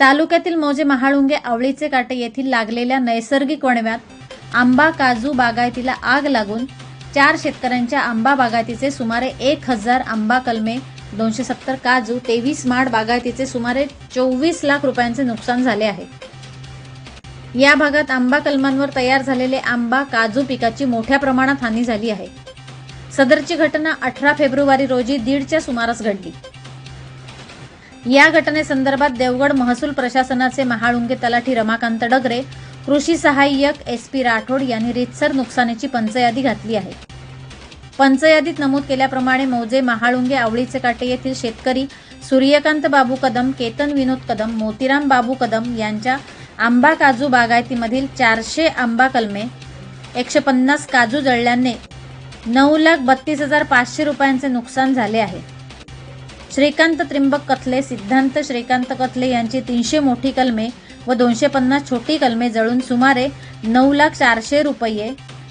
तालुक्यातील मौजे महाळुंगे आवळीचे काटे येथील लागलेल्या नैसर्गिक वणव्यात आंबा काजू बागायतीला आग लागून चार शेतकऱ्यांच्या आंबा बागायतीचे सुमारे एक हजार आंबा कलमे दोनशे सत्तर काजू तेवीस माड बागायतीचे सुमारे चोवीस लाख रुपयांचे नुकसान झाले आहे. या भागात आंबा कलमांवर तयार झालेले आंबा काजू पिकाची मोठ्या प्रमाणात हानी झाली आहे. सदरची घटना अठरा फेब्रुवारी रोजी दीडच्या सुमारास घडली. या घटनेसंदर्भात देवगड महसूल प्रशासनाचे महाळुंगे तलाठी रमाकांत डगरे कृषी सहाय्यक एस पी राठोड यांनी रितसर नुकसानीची पंचयादी घातली आहे. पंचयादीत नमूद केल्याप्रमाणे मौजे महाळुंगे आवळीचे काटे येथील शेतकरी सूर्यकांत बाबू कदम केतन विनोद कदम मोतीराम बाबू कदम यांच्या आंबा काजू बागायतीमधील चारशे आंबा कलमे एकशे पन्नास काजू जळल्याने नऊ लाख बत्तीस हजार पाचशे रुपयांचे नुकसान झाले आहे. श्रीकांत त्रिंबक कथले सिद्धांत श्रीकांत कथले यांची तीनशे मोठी कलमे व दोनशे पन्नास छोटी कलमे जळून सुमारे नऊ लाख चारशे रुपये.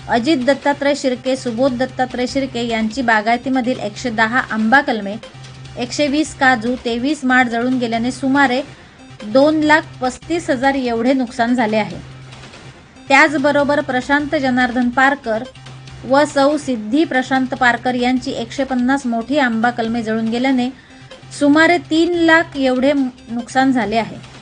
अजित दत्तात्रय शिर्के सुबोध दत्तात्रय शिर्के यांची बागायतीमधील एकशे दहा आंबा कलमे एकशे वीस काजू तेवीस माड जळून गेल्याने सुमारे दोन लाख पस्तीस हजार एवढे नुकसान झाले आहे. त्याचबरोबर प्रशांत जनार्दन पारकर व सौ सिद्धी प्रशांत पारकर यांची एकशे पन्नास मोठी आंबा कलमे जळून गेल्याने सुमारे तीन लाख एवढे नुकसान झाले आहे.